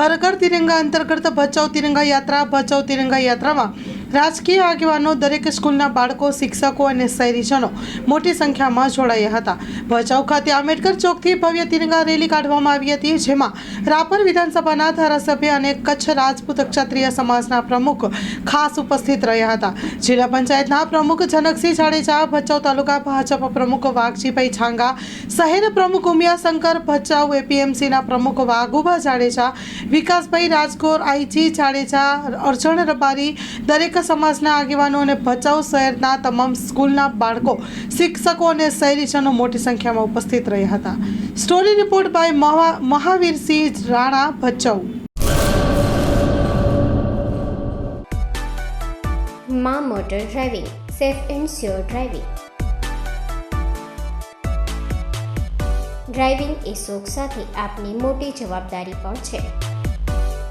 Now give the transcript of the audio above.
હર ઘર તિરંગા અંતર્ગત ભચાઉ તિરંગા યાત્રા ભચાઉ તિરંગા યાત્રામાં રાજકીય આગેવાનો દરેક સ્કૂલના બાળકો, શિક્ષકો અને શહેરીજનો મોટી સંખ્યામાં જોડાયા હતા. ભચાઉ ખાતે આંબેડકર ચોકથી ભવ્ય તિરંગા રેલી કાઢવામાં આવી હતી, જેમાં રાપર વિધાનસભાના ધારાસભ્ય અને કચ્છ રાજપૂત ક્ષત્રિય સમાજના પ્રમુખ ખાસ ઉપસ્થિત રહ્યા હતા. જિલ્લા પંચાયતના પ્રમુખ જનકસિંહ જાડેજા, ભચાઉ તાલુકા ભાજપ પ્રમુખ વાઘજીભાઈ છાંગા, શહેર પ્રમુખ ઉમિયાશંકર ભચાઉ એપીએમસીના પ્રમુખ વાઘુભા જાડેજા, વિકાસભાઈ રાજગોર, આઈજી જાડેજા, અર્જણ રબારી, દરેક સમાજના આગેવાનો અને ભચાઉ શહેરના તમામ સ્કૂલના બાળકો, શિક્ષકો અને શહેરીજનો મોટી સંખ્યામાં ઉપસ્થિત રહ્યા હતા. Story report by Mahavirsinh Rana, Bhachau. માં motor driving, safe and sure driving. Driving એ શોખ સાથે આપની મોટી જવાબદારી પણ છે.